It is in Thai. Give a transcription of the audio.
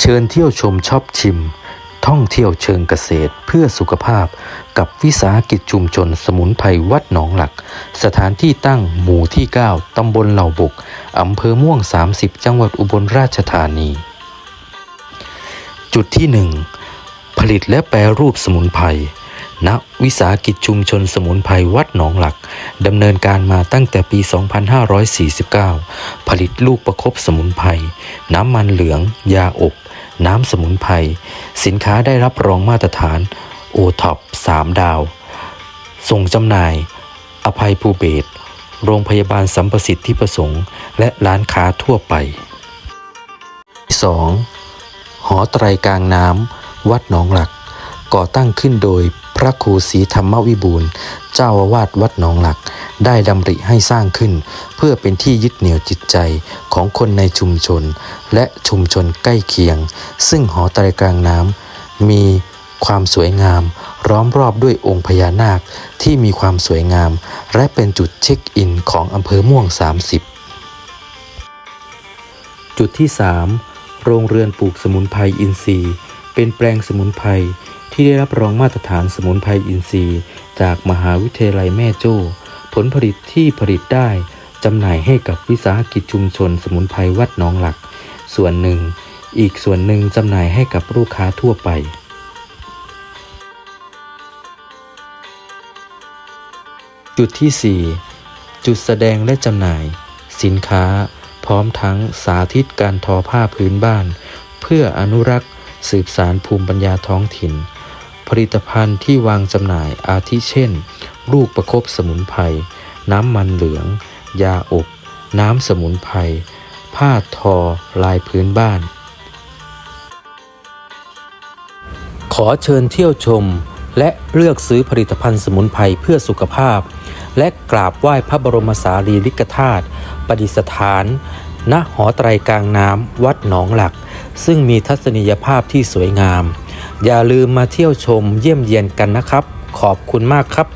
เชิญเที่ยวชมชอบชิม ท่องเที่ยวเชิงเกษตรเพื่อสุขภาพ กับวิสาหกิจชุมชนสมุนไพรวัดหนองหลัก สถานที่ตั้งหมู่ที่ 9 ตำบลเหล่าบุกอำเภอม่วง 30 จังหวัดอุบลราชธานี จุดที่ 1 ผลิตและแปรรูปสมุนไพร ณวิสาหกิจชุมชนสมุนไพรวัดหนองหลัก ดำเนินการมาตั้งแต่ปี 2549 ผลิตลูกประคบสมุนไพรน้ำมันเหลือง ยาอบ น้ำสมุนไพรสินค้าได้รับรองมาตรฐานโอท็อป3ดาว ส่งจำหน่าย อภัยภูเบศโรงพยาบาลสัมประสิทธิประสงค์ และร้านค้าทั่วไป 2. หอไตรกลางน้ำวัดหนองหลัก ก่อตั้งขึ้นโดย พระครูศรีธรรมวิบูลเจ้าอาวาสวัดหนองหลัก ได้ดำริให้สร้างขึ้น เพื่อเป็นที่ยึดเหนี่ยวจิตใจของคนในชุมชน และชุมชนใกล้เคียง ซึ่งหอไตรกลางน้ำมีความสวยงามล้อมรอบด้วยองค์พญานาคที่มีความสวยงาม และเป็นจุดเช็คอินของอำเภอม่วง 30 จุดที่ 3 โรงเรือนปลูกสมุนไพรอินทรีย์ เป็นแปลงสมุนไพร ที่ได้รับรองมาตรฐานสมุนไพรอินทรีย์ จากมหาวิทยาลัยแม่โจ้ ผลผลิตที่ผลิตได้จำหน่ายให้กับวิสาหกิจชุมชน สมุนไพรวัดหนองหลัก ส่วนหนึ่ง อีกส่วนหนึ่งจำหน่ายให้กับลูกค้าทั่วไปจุดที่ 4 จุดแสดงและจำหน่าย สินค้า พร้อมทั้งสาธิตการทอผ้าพื้นบ้าน เพื่ออนุรักษ์ สืบสารภูมิปัญญาท้องถิ่น ผลิตภัณฑ์ที่วางจำหน่ายอาทิเช่น ลูกประคบสมุนไพร น้ำมันเหลือง ยาอบ น้ำสมุนไพร ผ้าทอลายพื้นบ้าน ขอเชิญเที่ยวชม และเลือกซื้อผลิตภัณฑ์สมุนไพรเพื่อสุขภาพ และกราบไหว้พระบรมสารีริกธาตุประดิษฐาน ณ หอไตรกลางน้ำวัดหนองหลัก ซึ่งมีทัศนียภาพที่สวยงาม อย่าลืมมาเที่ยวชมเยี่ยมเยียนกันนะครับ ขอบคุณมากครับ